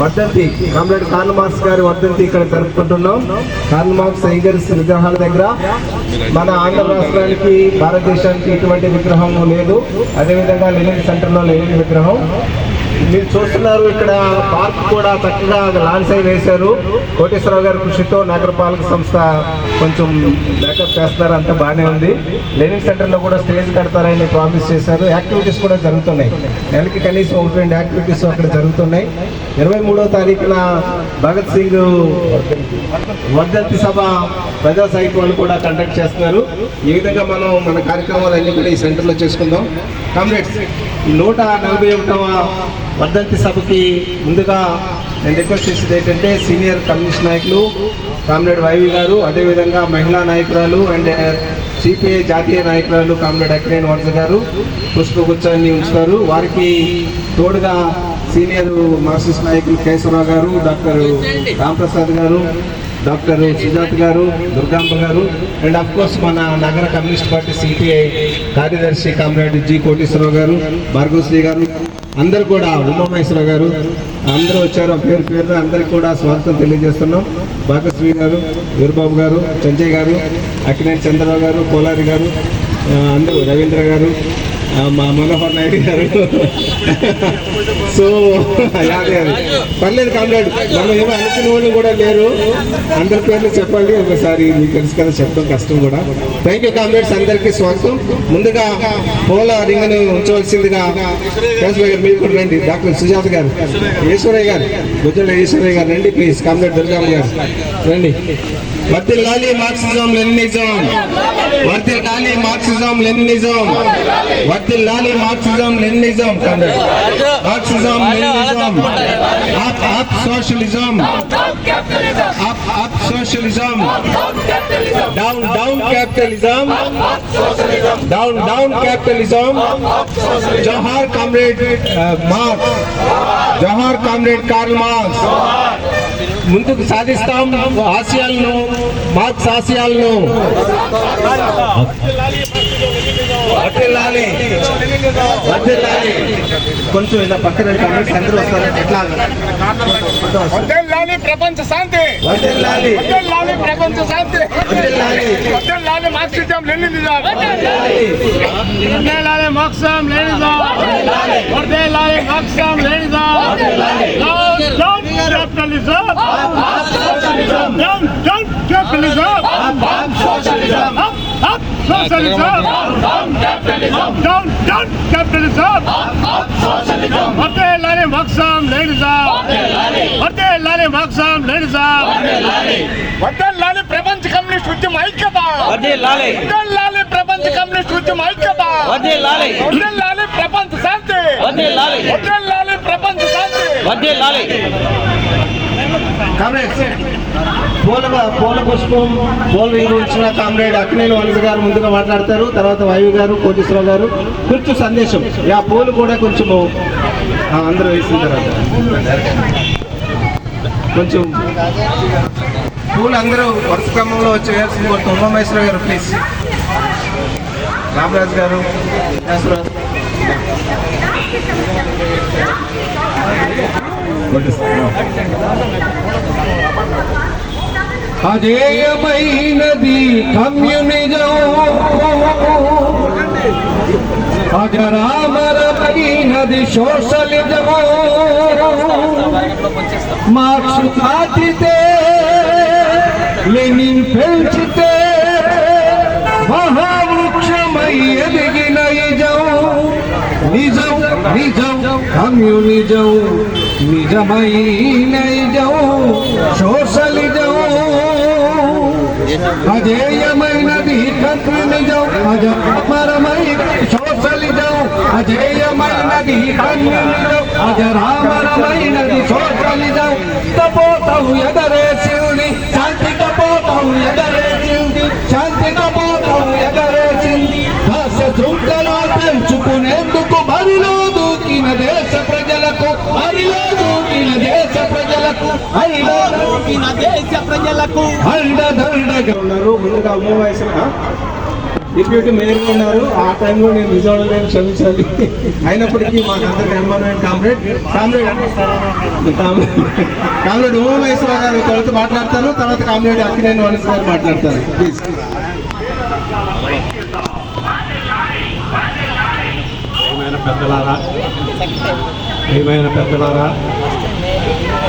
వర్ధంతి comrade Karl marks గారి వర్ధంతి ఇక్కడ జరుపుకుంటున్నాం. కార్ల్ మార్క్స్ ఐగర్స్ విగ్రహాల దగ్గర మన ఆంధ్ర రాష్ట్రానికి భారతదేశానికి ఎటువంటి విగ్రహం లేదు. అదేవిధంగా లెనిన్ సెంటర్లో లెనిన్ విగ్రహం. మీరు చూస్తున్నారు ఇక్కడ పార్క్ కూడా చక్కగా లాంచ్ వేశారు. కోటేశ్వరరావు గారి కృషితో నగరపాలక సంస్థ కొంచెం బ్యాకప్ చేస్తున్నారు. అంతా బాగానే ఉంది. లెనిన్ సెంటర్లో కూడా స్టేజ్ కడతారని ప్రామిస్ చేశారు. యాక్టివిటీస్ కూడా జరుగుతున్నాయి. నెలకి కనీసం ఒకటి రెండు యాక్టివిటీస్ అక్కడ జరుగుతున్నాయి. ఇరవై మూడో తారీఖున భగత్ సింగ్ వర్ధంతి సభ ప్రజా సాహిత్యాలు వాళ్ళు కూడా కండక్ట్ చేస్తున్నారు. ఈ విధంగా మనం మన కార్యక్రమాలన్నీ కూడా ఈ సెంటర్లో చేసుకుందాం. కామ్రేడ్స్ నూట నలభై ఒకటవ వర్ధంతి సభకి ముందుగా నేను రిక్వెస్ట్ చేసేది ఏంటంటే సీనియర్ కమ్యూనిస్ట్ నాయకులు కామ్రేడ్ వైవి గారు అదేవిధంగా మహిళా నాయకురాలు అండ్ uh, సిపిఐ జాతీయ నాయకురాలు కామ్రేడ్ అక్కినేని వరద గారు పుష్పగుచ్చాన్ని ఉంచుతారు. వారికి తోడుగా సీనియర్ మార్క్సిస్ట్ నాయకులు కేశవరావు గారు డాక్టర్ రాంప్రసాద్ గారు డాక్టర్ సుజాత్ గారు దుర్గాంబ గారు అండ్ అఫ్ కోర్స్ మన నగర కమ్యూనిస్ట్ పార్టీ సిపిఐ కార్యదర్శి కామ్రేడ్ జి కోటేశ్వరరావు గారు భార్గవశ్రీ గారు. అందరూ కూడా ఉమామహేశ్వర గారు అందరూ వచ్చారు ఆ పేరు పేరు అందరికి కూడా స్వాగతం తెలియజేస్తున్నాం. భాగశ్రీ గారు వీరబాబు గారు సంజయ్ గారు అక్కినేని చంద్రరావు గారు కోలారి గారు అందరూ రవీంద్ర గారు మా మనోహర్ నాయుడు గారు. సో యాదే అది పర్లేదు కామ్రేడ్. మనం ఏమో అనుకునే వాళ్ళు కూడా లేరు. అందరి పేర్లు చెప్పండి. ఒకసారి మీకు తెలుసు కదా చెప్పడం కష్టం కూడా. Thank you comrades. అందరికీ స్వాగతం. ముందుగా పోల రింగ్ను ఉంచవలసిందిగా కేశవయ్య మీరు కూడా రండి. డాక్టర్ సుజాత గారు ఈశ్వరయ్య గారు గుజరాత్ ఈశ్వరయ్య గారు రండి ప్లీజ్ కామ్రేడ్ దుర్గామ్మ గారు రండి. వర్తిల్లాలి మార్క్సిజం లెనినిజం వర్తిల్లాలి మార్క్సిజం లెనినిజం వర్తిల్లాలి Marxism Leninism comrade Marxism Leninism up up socialism up up socialism down down capitalism down down capitalism జోహార్ కామ్రేడ్ మార్క్స్ జోహార్ కామ్రేడ్ కార్ల్ మార్క్స్ ముందుకు సాధిస్తాం ఆశయాలను మార్క్స్ ఆశయాలను. కొంచెం ఇలా పక్కన అందరూ వస్తారు. ఎట్లా? వద్దెల్లాలి ప్రపంచ శాంతి. వర్ధిల్లాలి. వద్దెల్లాలి ప్రపంచ శాంతి వద్దెల్లాలి. వద్దెల్లాలి మార్క్సిజం లెనినిజం వద్దెల్లాలి Marxism Leninism వద్దెల్లాలి Marxism Leninism down down capitalism down down capitalism up up socialism down down capitalism వద్దెల్లాలి Marxism Leninism వద్దెల్లాలి మార్క్సిజం లెనినిజం వద్దెల్లాలి ప్రపంచ కమ్యూనిస్ట్ ఉద్యమ ఐక్యత వర్ధిల్లాలి వద్దెల్లాలి ప్రపంచ కమ్యూనిస్ట్ ఉద్యమ ఐక్యత ప్రపంచ శాంతి. ప్రపంచ శాంతి. కామ్రేడ్స్ పూల పూల పుష్పం పూల ఇచ్చిన కామ్రేడ్ అక్కినేని వలస గారు ముందుగా మాట్లాడతారు. తర్వాత వాయు గారు కోటేశ్వరరావు గారు. కొంచెం సందేశం. ఆ పూలు కూడా కొంచెము అందరూ వేసిన తర్వాత. కొంచెం పూలు అందరూ వరుస క్రమంలో వచ్చి వేయాల్సింది ఉమామహేశ్వర గారు ప్లీజ్ రామరాజు గారు కేశవరాజు. కోటేశ్వరరావు. అజేయమైనది కమ్యూనిజం అజరామరమైనది సోషలిజము మార్క్స్ దాటితే లెనిన్ పెంచితే మహావృక్షమై ఎదిగిన నిజం నిజం నిజం కమ్యూనిజం నిజమైన నిజం సోషలిజం అజేయమైనది కమ్యూనిజం అజరామరమై సోషలిజం అజేయమైనది కమ్యూనిజం అజరామరమైనది సోషలిజం కపోతం ఎగరేసింది శాంతి కపోతం ఎగరేసింది శాంతి కపోతం ఎగరేసింది భాష శృంఖలా పెంచుకునేందుకు బరిలో దూకిన దేశ ప్రజలకు బరిలో దూకిన దేశ ప్రజలకు బరిలో దూకిన దేశ ప్రజలకు అండదండగా ఉన్నారు ముందుగా ఉమామహేశ్వర డిప్యూటీ మేయర్ ఉన్నారు ఆ టైంలో నేను విజయవాడ నేను క్షమించాలి అయినప్పటికీ మాకు అందరికి అనుమానమైన comrade comrade comrade comrade Umamaheshwara గారు తర్వాత మాట్లాడతాను తర్వాత కామ్రేడ్ అక్కినేని వనస్ గారు మాట్లాడతారు ప్లీజ్ పెద్దలారా? ప్రియమైన పెద్దలారా?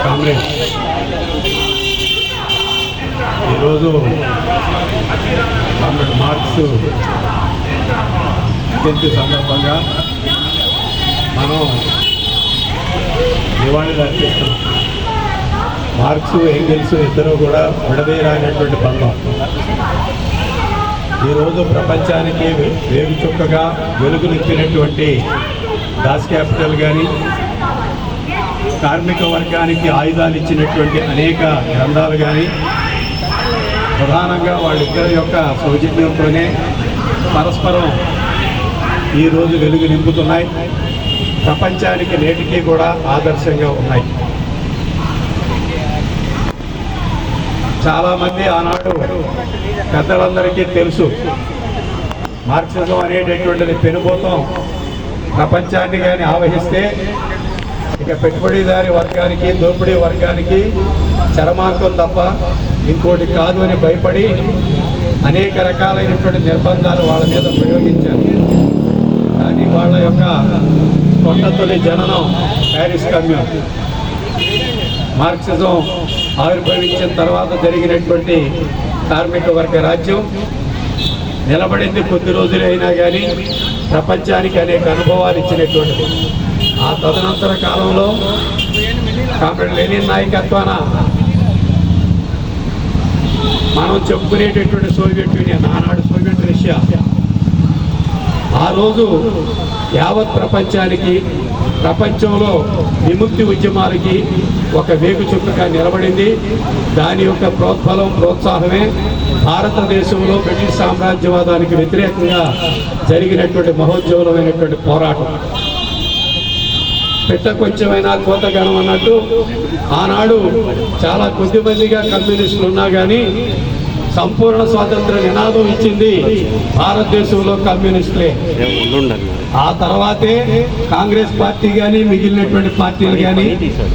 కామ్రేడ్. ఈరోజు కామ్రేడ్ మార్క్స్ జయంతి సందర్భంగా మనం నివాళులు అర్పిస్తున్నాం మార్క్స్ ఎంగిల్స్ ఇద్దరు కూడా విడదీరానటువంటి బంధం ఈరోజు ప్రపంచానికి వేగు చుక్కగా వెలుగునిచ్చినటువంటి దాస్ క్యాపిటల్ కానీ కార్మిక వర్గానికి ఆయుధాలు ఇచ్చినటువంటి అనేక గ్రంథాలు కానీ ప్రధానంగా వాళ్ళిద్దరి యొక్క సౌజన్యంతోనే పరస్పరం ఈరోజు వెలుగు నింపుతున్నాయి. ప్రపంచానికి నేటికి కూడా ఆదర్శంగా ఉన్నాయి. చాలామంది ఆనాడు పెద్దలందరికీ తెలుసు. మార్క్సిజం అనేటటువంటిది పెనుభూతం. ప్రపంచాన్ని కానీ ఆవహిస్తే ఇక పెట్టుబడిదారి వర్గానికి దోపిడీ వర్గానికి చరమాంకం తప్ప ఇంకోటి కాదు అని భయపడి అనేక రకాలైనటువంటి నిర్బంధాలు వాళ్ళ మీద ప్రయోగించారు. కానీ వాళ్ళ యొక్క కొండతొలి జననం ప్యారిస్ కమ్యూన్ మార్క్సిజం ఆవిర్భవించిన తర్వాత జరిగినటువంటి కార్మిక వర్గ రాజ్యం నిలబడింది కొద్ది రోజులే అయినా కానీ ప్రపంచానికి అనేక అనుభవాలు ఇచ్చినటువంటిది. ఆ తదనంతర కాలంలో కామ్రేడ్ లెనిన్ నాయకత్వాన మనం చెప్పుకునేటటువంటి సోవియట్ యూనియన్ ఆనాడు సోవియట్ రష్యా. ఆ రోజు యావత్ ప్రపంచానికి ప్రపంచంలో విముక్తి ఉద్యమాలకి ఒక వేగు చుక్కగా నిలబడింది. దాని యొక్క ప్రోత్ఫలం ప్రోత్సాహమే భారతదేశంలో బ్రిటిష్ సామ్రాజ్యవాదానికి వ్యతిరేకంగా జరిగినటువంటి మహోజ్వలమైనటువంటి పోరాటం. పెట్ట కొంచెమైనా కోత గణం అన్నట్టు ఆనాడు చాలా కొద్దిమందిగా కమ్యూనిస్టులు ఉన్నా కానీ సంపూర్ణ స్వాతంత్ర నినాదం ఇచ్చింది భారతదేశంలో కమ్యూనిస్టులే. ఆ తర్వాతే కాంగ్రెస్ పార్టీ కానీ మిగిలినటువంటి పార్టీలు కానీ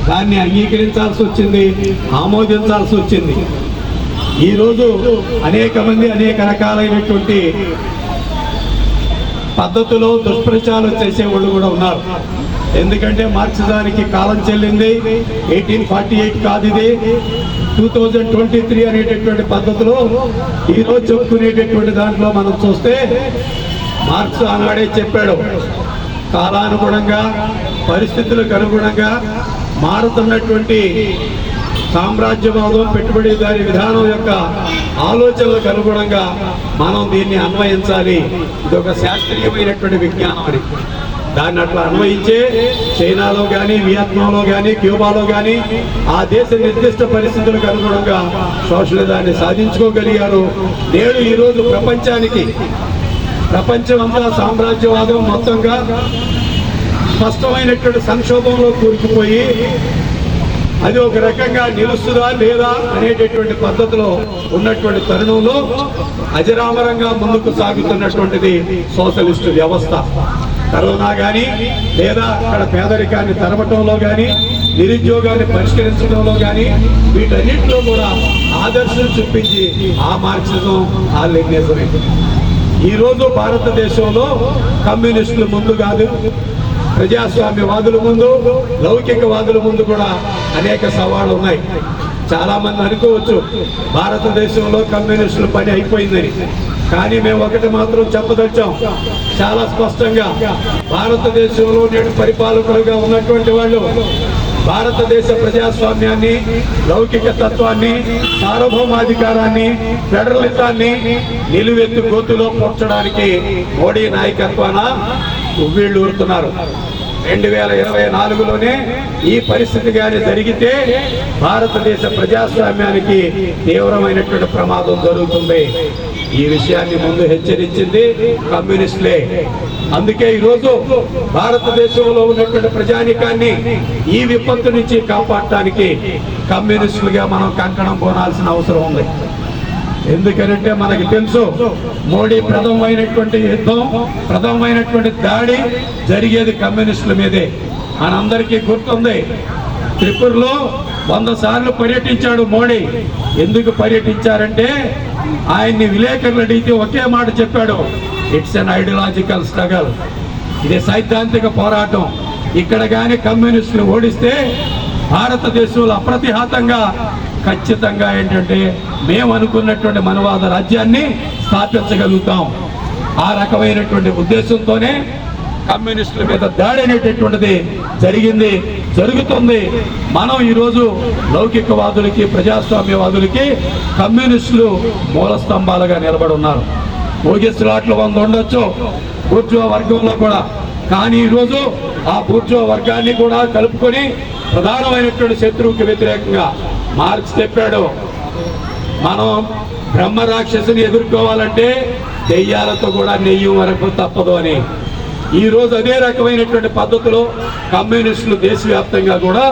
దాన్ని అంగీకరించాల్సి వచ్చింది ఆమోదించాల్సి వచ్చింది. ఈరోజు అనేక మంది అనేక రకాలైనటువంటి పద్ధతిలో దుష్ప్రచారం చేసే వాళ్ళు కూడా ఉన్నారు. ఎందుకంటే మార్క్సిజానికి కాలం చెల్లింది ఎయిటీన్ ఫార్టీ ఎయిట్ కాదు ఇది. టూ థౌజండ్ ట్వంటీ త్రీ అనేటటువంటి పద్ధతిలో ఈరోజు చెప్పుకునేటటువంటి దాంట్లో మనం చూస్తే మార్క్స్ ఆనాడే చెప్పాడు. కాలానుగుణంగా పరిస్థితులకు అనుగుణంగా మారుతున్నటువంటి సామ్రాజ్యవాదం పెట్టుబడిదారి విధానం యొక్క ఆలోచనలకు అనుగుణంగా మనం దీన్ని అన్వయించాలి. ఇది ఒక శాస్త్రీయమైనటువంటి విజ్ఞానం అని దాన్ని అట్లా అన్వయించే చైనాలో కానీ వియత్నాంలో కానీ క్యూబాలో కానీ ఆ దేశ నిర్దిష్ట పరిస్థితులకు అనుగుణంగా సోషలిజాన్ని సాధించుకోగలిగారు. నేడు ఈరోజు ప్రపంచానికి ప్రపంచం అంతా సామ్రాజ్యవాదం మొత్తంగా స్పష్టమైనటువంటి సంక్షోభంలో కూరుకుపోయి అది ఒక రకంగా నిలుస్తుందా లేదా అనేటటువంటి పద్ధతిలో ఉన్నటువంటి తరుణంలో అజరామరంగా ముందుకు సాగుతున్నటువంటిది సోషలిస్టు వ్యవస్థ. కరోనా కానీ లేదా అక్కడ పేదరికాన్ని తరపటంలో కానీ నిరుద్యోగాన్ని పరిష్కరించడంలో కానీ వీటన్నింటిలో కూడా ఆదర్శం చూపించి ఆ మార్క్సిజం ఆ లెగ్నిజమే ఈ రోజు భారతదేశంలో కమ్యూనిస్టులు ముందు కాదు ప్రజాస్వామ్యవాదుల ముందు లౌకికవాదుల ముందు కూడా అనేక సవాళ్ళు ఉన్నాయి. చాలామంది అనుకోవచ్చు భారతదేశంలో కమ్యూనిస్టుల పని అయిపోయిందని. కానీ మేము ఒకటి మాత్రం చెప్పదలిచాం. చాలా స్పష్టంగా భారతదేశంలో నేడు పరిపాలకులుగా ఉన్నటువంటి వాళ్ళు భారతదేశ ప్రజాస్వామ్యాన్ని లౌకిక తత్వాన్ని సార్వభౌమాధికారాన్ని ఫెడరలిజాన్ని నిలువెత్తు గోతులో పోర్చడానికి మోడీ నాయకత్వాన ఉవ్విళ్ళు ఊరుతున్నారు. రెండు వేల ఇరవై నాలుగులోనే ఈ పరిస్థితి కానీ జరిగితే భారతదేశ ప్రజాస్వామ్యానికి తీవ్రమైనటువంటి ప్రమాదం జరుగుతుంది. ఈ విషయాన్ని ముందు హెచ్చరించింది కమ్యూనిస్టులే. అందుకే ఈరోజు భారతదేశంలో ఉన్నటువంటి ప్రజానికాన్ని ఈ విపత్తు నుంచి కాపాడటానికి కమ్యూనిస్టులుగా మనం కంకణం పోనాల్సిన అవసరం ఉంది. ఎందుకనంటే మనకి తెలుసు మోడీ ప్రథమమైనటువంటి యుద్ధం ప్రథమమైనటువంటి దాడి జరిగేది కమ్యూనిస్టుల మీదే. మనందరికీ గుర్తుంది త్రిపురలో వంద సార్లు పర్యటించాడు మోడీ. ఎందుకు పర్యటించారంటే ఆయన్ని విలేకరులు అడిగితే ఒకే మాట చెప్పాడు ఇట్స్ అన్ ఐడియాలజికల్ స్ట్రగల్ ఇది సైద్ధాంతిక పోరాటం. ఇక్కడ కానీ కమ్యూనిస్టులు ఓడిస్తే భారతదేశంలో అప్రతిహాతంగా ఖచ్చితంగా ఏంటంటే మేము అనుకున్నటువంటి మనవాద రాజ్యాన్ని స్థాపించగలుగుతాం. ఆ రకమైనటువంటి ఉద్దేశంతోనే కమ్యూనిస్టుల మీద దాడి అనేటటువంటిది జరిగింది. జరుగుతుంది. మనం ఈరోజు లౌకికవాదులకి ప్రజాస్వామ్యవాదులకి కమ్యూనిస్టులు మూల స్తంభాలుగా నిలబడి ఉన్నారు ఊగిస్లాట్లు వంద ఉండొచ్చు బూర్జువా వర్గంలో కూడా. కానీ ఈరోజు ఆ బూర్జువా వర్గాన్ని కూడా కలుపుకొని ప్రధానమైనటువంటి శత్రువుకి వ్యతిరేకంగా మార్క్స్ చెప్పాడు మనం బ్రహ్మ రాక్షసుని ఎదుర్కోవాలంటే దెయ్యాలతో కూడా నెయ్యం వరకు తప్పదు అని ఈ రోజు అదే రకమైనటువంటి పద్ధతిలో కమ్యూనిస్టులు దేశవ్యాప్తంగా కూడా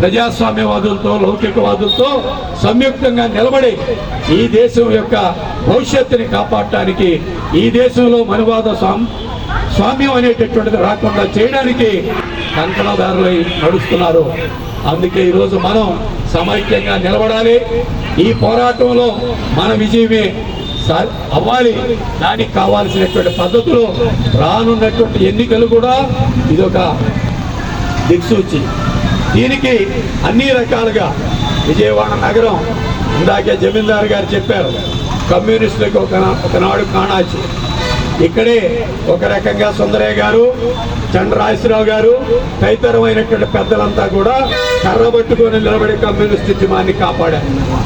ప్రజాస్వామ్యవాదులతో లౌకికవాదులతో సంయుక్తంగా నిలబడి ఈ దేశం యొక్క భవిష్యత్తుని కాపాడటానికి ఈ దేశంలో మనువాద స్వామి స్వామ్యం అనేటటువంటిది రాకుండా చేయడానికి కంకణదారులై నడుస్తున్నారు. అందుకే ఈరోజు మనం సమైక్యంగా నిలబడాలి. ఈ పోరాటంలో మన విజయమే అవ్వాలి. దానికి కావాల్సినటువంటి పద్ధతులు రానున్నటువంటి ఎన్నికలు కూడా ఇదొక దిక్సూచి. దీనికి అన్ని రకాలుగా విజయవాడ నగరం ఇందాకే జమీందారు గారు చెప్పారు కమ్యూనిస్టులకు ఒక ఒకనాడు కాణాచి. ఇక్కడే ఒక రకంగా సుందరయ్య గారు చంద్రరాజరావు గారు తదితరమైనటువంటి పెద్దలంతా కూడా కర్ర పట్టుకొని నిలబడి కమ్యూనిస్ట్ ఉద్యమాన్ని కాపాడారు.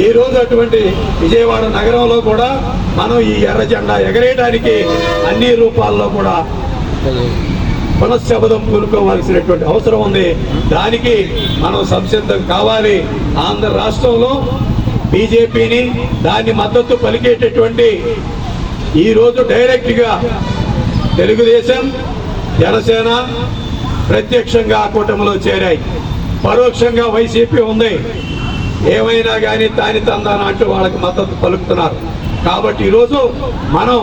ఈ రోజు అటువంటి విజయవాడ నగరంలో కూడా మనం ఈ ఎర్ర జెండా ఎగరేయడానికి అన్ని రూపాల్లో కూడా పునఃశబ్దం కూనుకోవాల్సినటువంటి అవసరం ఉంది. దానికి మనం సంసిద్ధం కావాలి. ఆంధ్ర రాష్ట్రంలో బీజేపీని దాన్ని మద్దతు పలికేటటువంటి ఈ రోజు డైరెక్ట్గా తెలుగుదేశం జనసేన ప్రత్యక్షంగా ఆ కూటమిలో చేరాయి. పరోక్షంగా వైసీపీ ఉంది. ఏమైనా కానీ తాని తందాను అంటూ వాళ్ళకి మద్దతు పలుకుతున్నారు. కాబట్టి ఈరోజు మనం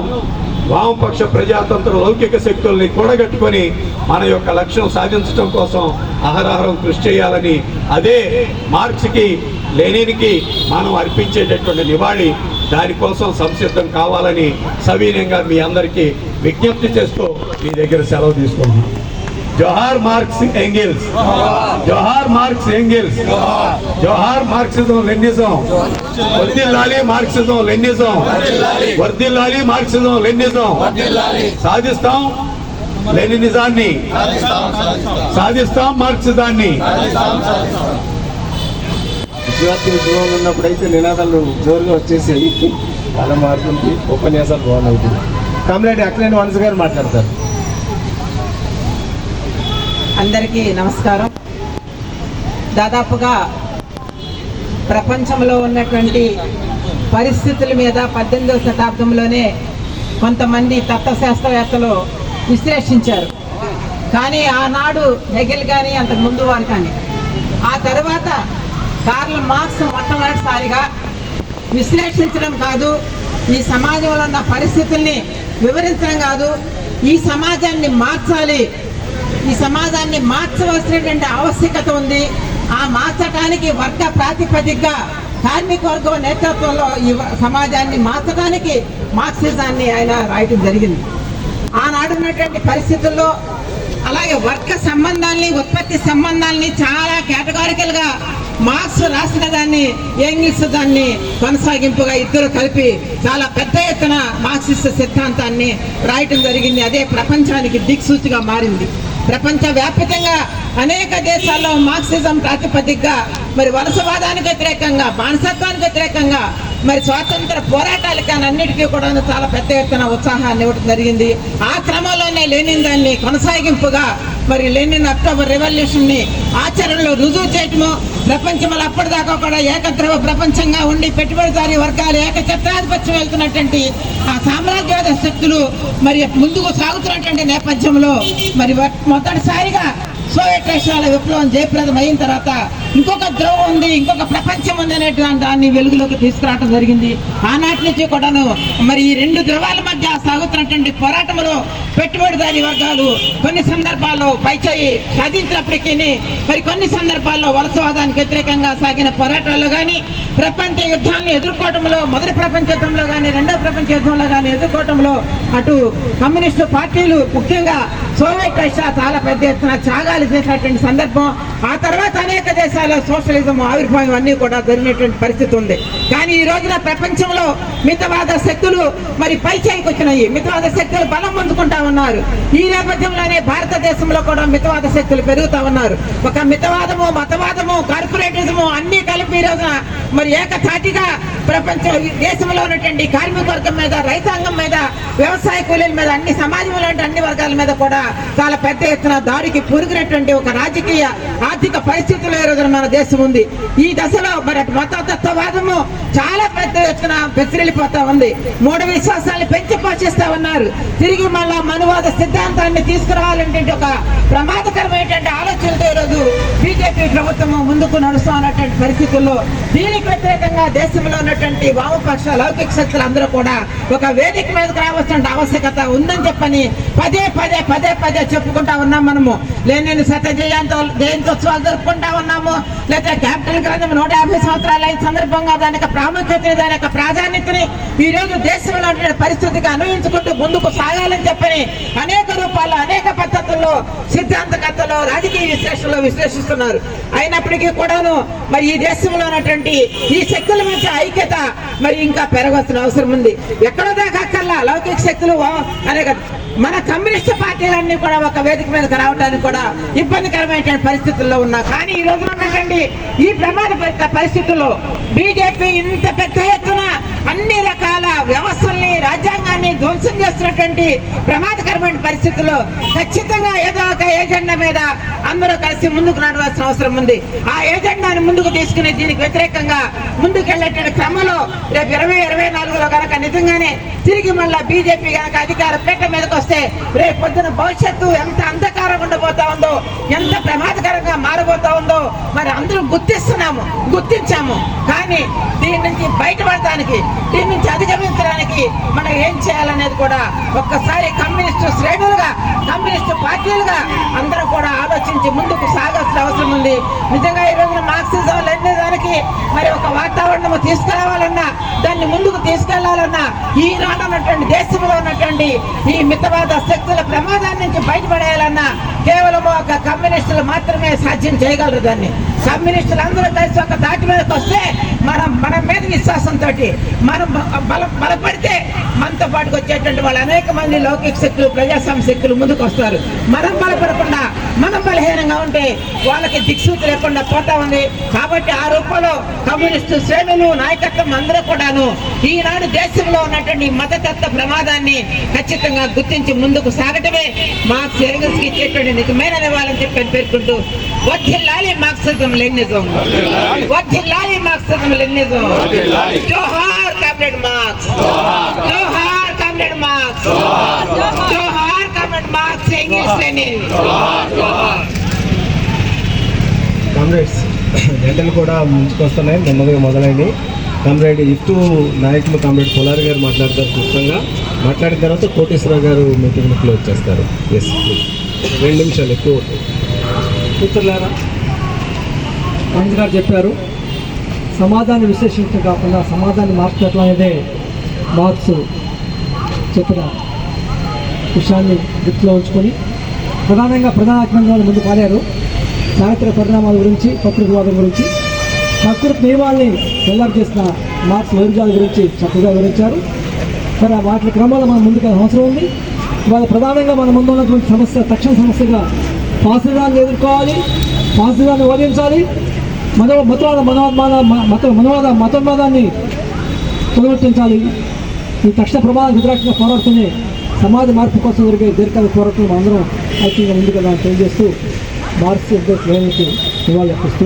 వామపక్ష ప్రజాతంత్ర లౌకిక శక్తుల్ని కూడగట్టుకొని మన యొక్క లక్ష్యం సాధించడం కోసం అహరహరం కృషి చేయాలని అదే మార్క్స్కి లెనిన్కి మనం అర్పించేటటువంటి నివాళి దానికోసం సంసిద్ధం కావాలని సవీనంగా మీ అందరికీ విజ్ఞప్తి చేస్తూ మీ దగ్గర సెలవు తీసుకుంటున్నాను జోహార్ మార్క్స్ ఎంగిల్స్. జోహార్ మార్క్స్ ఎంగిల్స్. జోహార్ మార్క్సిజం లెన్నిజం. వర్దిల్లాలి మార్క్సిజం లెన్నిజం. వర్దిల్లాలి మార్క్సిజం లెన్నిజం. సాధిస్తాం లెనినిజాన్ని. సాధిస్తాం మార్క్సిజాన్ని. విద్యార్థి ఉద్యమంలో ఉన్నప్పుడైతే నినాదాలు జోరుగా వచ్చేసాయి కాలం మారుతుంది ఉపన్యాసాలు బాగున్నాయి కామరేడ్ అక్లేని వన్స్ గారు మాట్లాడతారు. అందరికీ నమస్కారం. దాదాపుగా ప్రపంచంలో ఉన్నటువంటి పరిస్థితుల మీద పద్దెనిమిదవ శతాబ్దంలోనే కొంతమంది తత్వశాస్త్రవేత్తలు విశ్లేషించారు. కానీ ఆనాడు హెగెల్ కానీ అంతకు ముందు వారు కానీ ఆ తర్వాత కార్ల మార్క్స్ మొట్టమొదటిసారిగా విశ్లేషించడం కాదు ఈ సమాజంలో ఉన్న పరిస్థితుల్ని వివరించడం కాదు ఈ సమాజాన్ని మార్చాలి ఈ సమాజాన్ని మార్చవలసినటువంటి ఆవశ్యకత ఉంది. ఆ మార్చడానికి వర్గ ప్రాతిపదికగా కార్మిక వర్గం నేతృత్వంలో ఈ సమాజాన్ని మార్చడానికి మార్క్సిజాన్ని ఆయన రాయటం జరిగింది. ఆనాడు ఉన్నటువంటి పరిస్థితుల్లో అలాగే వర్గ సంబంధాల్ని ఉత్పత్తి సంబంధాల్ని చాలా కేటగారికల్గా మార్క్స్ రాసిన దాన్ని ఎంగిల్స్ దాన్ని కొనసాగింపుగా ఇద్దరు కలిపి చాలా పెద్ద ఎత్తున మార్క్సిస్ట్ సిద్ధాంతాన్ని రాయటం జరిగింది. అదే ప్రపంచానికి దిక్సూచిగా మారింది. ప్రపంచ వ్యాప్తంగా అనేక దేశాల్లో మార్క్సిజం ప్రాతిపదికగా మరి వలసవాదానికి వ్యతిరేకంగా బానిసత్వానికి వ్యతిరేకంగా మరి స్వాతంత్ర పోరాటాలు కానీ అన్నిటికీ కూడా చాలా పెద్ద ఎత్తున ఉత్సాహాన్ని ఇవ్వడం జరిగింది. ఆ క్రమంలోనే లెనిన్ దాన్ని కొనసాగింపుగా మరి లెనిన్ అక్టోబర్ రెవల్యూషన్ని ఆచరణలో రుజువు చేయటము ప్రపంచంలో అప్పటిదాకా కూడా ఏకద్రవ ప్రపంచంగా ఉండి పెట్టుబడిదారి వర్గాలు ఏకఛత్రాధిపత్యం వెళ్తున్నటువంటి ఆ సామ్రాజ్యవాద శక్తులు మరి ముందుకు సాగుతున్నటువంటి నేపథ్యంలో మరి మొదటిసారిగా సోవియట్ రష్యాల విప్లవం జయప్రదం అయిన తర్వాత ఇంకొక ద్రవం ఉంది ఇంకొక ప్రపంచం ఉంది అనేటువంటి దాన్ని వెలుగులోకి తీసుకురావడం జరిగింది. ఆనాటి నుంచి కూడాను మరి ఈ రెండు ద్రవాల మధ్య సాగుతున్నటువంటి పోరాటంలో పెట్టుబడిదారి వర్గాలు కొన్ని సందర్భాల్లో పైచేయి సాధించినప్పటికీ మరి కొన్ని సందర్భాల్లో వలసవాదానికి వ్యతిరేకంగా సాగిన పోరాటాల్లో కానీ ప్రపంచ యుద్ధాన్ని ఎదుర్కోవడంలో మొదటి ప్రపంచ యుద్ధంలో కానీ రెండవ ప్రపంచ యుద్ధంలో కానీ ఎదుర్కోవడంలో అటు కమ్యూనిస్టు పార్టీలు ముఖ్యంగా సోవియట్ రష్యా చాలా పెద్ద ఎత్తున చేసినటువంటి సందర్భం ఆ తర్వాత అనేక దేశాల్లో సోషలిజం ఆవిర్భావం అన్నీ కూడా జరిగినటువంటి పరిస్థితి ఉంది. కానీ ఈ రోజున ప్రపంచంలో మితవాద శక్తులు మరి పైచేయికి వచ్చినాయి. మితవాద శక్తులు బలం పొందుకుంటా ఉన్నారు. ఈ నేపథ్యంలోనే భారతదేశంలో కూడా మితవాద శక్తులు పెరుగుతా ఉన్నారు. ఒక మితవాదము మతవాదము కార్పొరేటిజము అన్ని కలిపి ఈ రోజున మరి ఏకతాటిగా ప్రపంచం దేశంలో ఉన్నటువంటి కార్మిక వర్గం మీద రైతాంగం మీద వ్యవసాయ కూలీల మీద అన్ని సమాజంలో అన్ని వర్గాల మీద కూడా చాలా పెద్ద ఎత్తున దారికి పురుగునట్టు ఉన్నటువంటి ఒక రాజకీయ ఆర్థిక పరిస్థితుల్లో ఈరోజు రోజున మన దేశం ఉంది. ఈ దశలో మరి అటు మతతత్వవాదము చాలా పెద్ద ఎత్తున పెసిరిల్లిపోతా ఉంది. మూఢ విశ్వాసాన్ని పెంచి పోషిస్తా ఉన్నారు. తిరిగి మళ్ళా మనువాద సిద్ధాంతాన్ని తీసుకురావాలంటే ఒక ప్రమాదకరమైనటువంటి ఆలోచనతో ఈరోజు బీజేపీ ప్రభుత్వం ముందుకు నడుస్తూ ఉన్నటువంటి పరిస్థితుల్లో దీనికి వ్యతిరేకంగా దేశంలో ఉన్నటువంటి వామపక్ష లౌకిక శక్తులు అందరూ కూడా ఒక వేదిక మీదకు రావాల్సిన ఆవశ్యకత ఉందని చెప్పని పదే పదే పదే పదే చెప్పుకుంటా ఉన్నాం మనము. లేని శత జయంతో జయంతోత్సవాలు జరుపుకుంటా ఉన్నాము. లేదా క్యాపిటల్ గ్రంథం నూట యాభై సంవత్సరాల అయిన సందర్భంగా దాని యొక్క ప్రాముఖ్యతని దాని యొక్క ప్రాధాన్యతని ఈ రోజు దేశంలో పరిస్థితికి అనుభవించుకుంటూ ముందుకు సాగాలని చెప్పని అనేక రూపాల్లో అనేక పద్ధతుల్లో సిద్ధాంతకర్తలు రాజకీయ విశ్లేషణలో విశ్లేషిస్తున్నారు. అయినప్పటికీ కూడాను మరి ఈ దేశంలో ఉన్నటువంటి ఈ శక్తుల మధ్య ఐక్యత మరి ఇంకా పెరగవలసిన అవసరం ఉంది. ఎక్కడో దాకా అక్కర్లా లౌకిక శక్తులు అనేక మన కమ్యూనిస్ట్ పార్టీలన్నీ కూడా ఒక వేదిక మీదకి రావడానికి కూడా ఇబ్బందికరమైనటువంటి పరిస్థితుల్లో ఉన్నా. కానీ ఈ రోజున ఈ ప్రమాద పరిస్థితుల్లో బీజేపీ ఇంత పెద్ద ఎత్తున అన్ని రకాల వ్యవస్థల్ని రాజ్యాంగాన్ని ధ్వంసం చేస్తున్నటువంటి ప్రమాదకరమైన పరిస్థితుల్లో ఖచ్చితంగా ఏదో ఒక ఏజెండా మీద అందరూ కలిసి ముందుకు నడవాల్సిన అవసరం ఉంది. ఆ ఏజెండాని ముందుకు తీసుకుని దీనికి వ్యతిరేకంగా ముందుకెళ్ళేటువంటి క్రమంలో రేపు ఇరవై ఇరవై నాలుగులో కనుక నిజంగానే తిరిగి మళ్ళా బీజేపీ కనుక అధికార పీఠ మీదకి వస్తే రేపు పొద్దున భవిష్యత్తు ఎంత అంధకారం ఉండబోతుంది ఉందో ఎంత ప్రమాదకరంగా మారబోతా ఉందో మరి అందరూ గుర్తిస్తున్నాము గుర్తించాము. కానీ దీని నుంచి బయటపడటానికి దీని నుంచి అధిగమించడానికి మనం ఏం చేయాలనేది కూడా ఒక్కసారి కమ్యూనిస్టు శ్రేణులుగా కమ్యూనిస్టు పార్టీలుగా అందరూ కూడా ఆలోచించి ముందుకు సాగాల్సిన అవసరం ఉంది. నిజంగా ఈ రోజున మార్క్సిజం దానికి మరి ఒక వాతావరణము తీసుకురావాలన్నా దాన్ని ముందుకు తీసుకెళ్ళాలన్నా ఈనాడు ఉన్నటువంటి దేశంలో ఉన్నటువంటి ఈ మితవాద శక్తుల ప్రమాదాన్ని నుంచి బయటపడేయాలన్నా కేవలం ఒక కమ్యూనిస్టులు మాత్రమే సాధ్యం చేయగలరు దాన్ని. కమ్యూనిస్టులు అందరూ కలిసి ఒక దాటి మీదకి వస్తే మనం మన మీద విశ్వాసంతో మనం బల బలపడితే మనతో పాటుకు వచ్చేటువంటి వాళ్ళు అనేక మంది లౌకిక శక్తులు ప్రజాస్వామ్య శక్తులు ముందుకు వస్తారు మనం బలపడకుండా మనం బలహీనంగా ఉంటే వాళ్ళకి దిక్సూచి లేకుండా పోతా ఉంది. కాబట్టి ఆ రూపంలో కమ్యూనిస్టు శ్రేణులు నాయకత్వం అందరూ కూడాను ఈనాడు దేశంలో ఉన్నటువంటి మతతత్వ ప్రమాదాన్ని ఖచ్చితంగా గుర్తించి ముందుకు సాగటమే మార్క్స్ ఎంగల్స్కి ఇచ్చేటువంటి నిజమైన నివాళని చెప్పని పేర్కొంటూ వర్ధిల్లాలి మార్క్సిజం లెనిజం వర్ధిల్లాలి మార్క్సిజం లెనిజం జోహార్ కామ్రేడ్ మార్క్స్. జోహార్ కామ్రేడ్ మార్క్స్. జోహార్ comrade Marx Engels Lenin comrades గంటలు కూడా ముంచుకొస్తున్నాయి. నెమ్మదిగా మొదలైంది. కామ్రేడ్ ఇటు నాయకులు కామ్రేడ్ పొలారి గారు మాట్లాడతారు క్లుప్తంగా. మాట్లాడిన తర్వాత కోటేశ్వరరావు గారు మీటింగ్ క్లోజ్ చేస్తారు. ఎస్ రెండు నిమిషాలు ఎక్కువ మిత్రులారా మంచి గారు చెప్పారు. సమాజాన్ని విశ్లేషించడం కాకుండా సమాజాన్ని మార్చడం అనేదే మార్క్స్ చెప్పిన విషయాన్ని దృష్టిలో ఉంచుకొని ప్రధానంగా ప్రధాన ముందు పాడారు చారిత్రక పరిణామాల గురించి ప్రకృతివాదం గురించి ప్రకృతి నియమాల్ని వెల్లడి చేసిన మార్క్స్ వైరుధ్యాల గురించి చక్కగా వివరించారు. మరి ఆ వాటి క్రమంలో మనం ముందుకు అవసరం ఉంది. ఇవాళ ప్రధానంగా మన ముందు ఉన్నటువంటి సమస్య తక్షణ సమస్యగా ఫాసిజాన్ని ఎదుర్కోవాలి. ఫాసిజాన్ని ఓడించాలి. మత మతవాద మనోన్మాద మత మనవాద మతోన్మాదాన్ని తొలగించాలి ఈ తక్షణ ప్రమాదం వ్యతిరేకంగా పోరాడుతూనే సమాజ మార్పు కోసం జరిగే దీర్ఘకాల పోరాటం అందరం ఐక్యంగా ముందుకెళ్ళాలని తెలియజేస్తూ మార్క్స్ శ్రేణికి నివాళులు అర్పిస్తూ.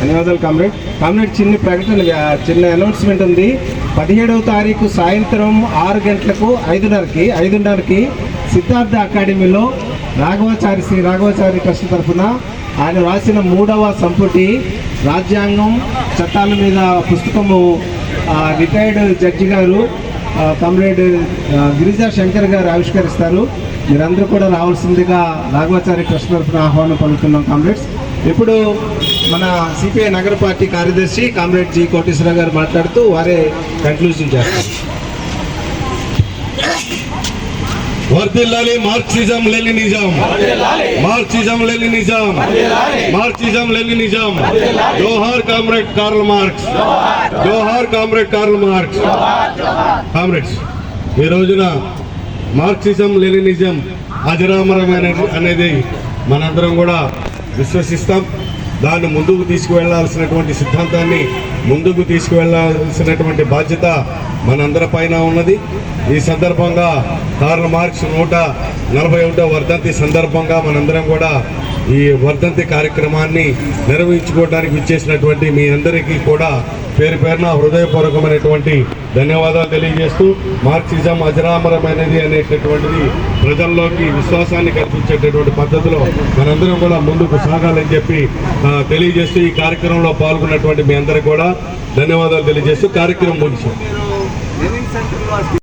ధన్యవాదాలు కామ్రేడ్. కామ్రేడ్ చిన్న ప్రకటన చిన్న అనౌన్స్మెంట్ ఉంది. పదిహేడవ తారీఖు సాయంత్రం ఆరు గంటలకు ఐదున్నరకి ఐదున్నరకి సిద్ధార్థ అకాడమీలో రాఘవాచారి శ్రీ రాఘవాచారి ట్రస్ట్ తరఫున ఆయన రాసిన మూడవ సంపుటి రాజ్యాంగం చట్టాల మీద పుస్తకము రిటైర్డ్ జడ్జి గారు కామ్రేడ్ గిరిజా శంకర్ గారు ఆవిష్కరిస్తారు. మీరందరూ కూడా రావాల్సిందిగా రాఘవాచార్య ట్రస్ట్ తరఫున ఆహ్వానం పలుకుతున్నాం కామ్రేడ్స్ ఇప్పుడు మన సిపిఐ నగర పార్టీ కార్యదర్శి కామ్రేడ్ జి కోటేశ్వర గారు మాట్లాడుతూ వారే కంక్లూజన్ చేస్తారు. వర్దిల్లాలి Marxism Leninism Marxism Leninism Marxism Leninism జోహార్ కామ్రేడ్ కార్ల్ మార్క్స్. జోహార్ కామ్రేడ్ కార్ల్ మార్క్స్. కామ్రేడ్స్ ఈ రోజున మార్క్సిజం లెనినిజం అజరామరమైన అనేది మనందరం కూడా విశ్వసిస్తాం. దాన్ని ముందుకు తీసుకువెళ్ళాల్సినటువంటి సిద్ధాంతాన్ని ముందుకు తీసుకువెళ్ళాల్సినటువంటి బాధ్యత మనందరి పైన ఉన్నది. ఈ సందర్భంగా కార్ల్ మార్క్స్ నూట నలభై ఒకటో వర్ధంతి సందర్భంగా మనందరం కూడా ఈ వర్ధంతి కార్యక్రమాన్ని నిర్వహించుకోవడానికి ఇచ్చేసినటువంటి మీ అందరికీ కూడా పేరు పేరున హృదయపూర్వకమైనటువంటి ధన్యవాదాలు తెలియజేస్తూ మార్క్సిజం అజరామరమైనది అనేటటువంటిది ప్రజల్లోకి విశ్వాసాన్ని కల్పించేటటువంటి పద్ధతిలో మనందరం కూడా ముందుకు సాగాలని చెప్పి తెలియజేస్తూ ఈ కార్యక్రమంలో పాల్గొన్నటువంటి మీ అందరికి కూడా ధన్యవాదాలు తెలియజేస్తూ కార్యక్రమం ముగిసాం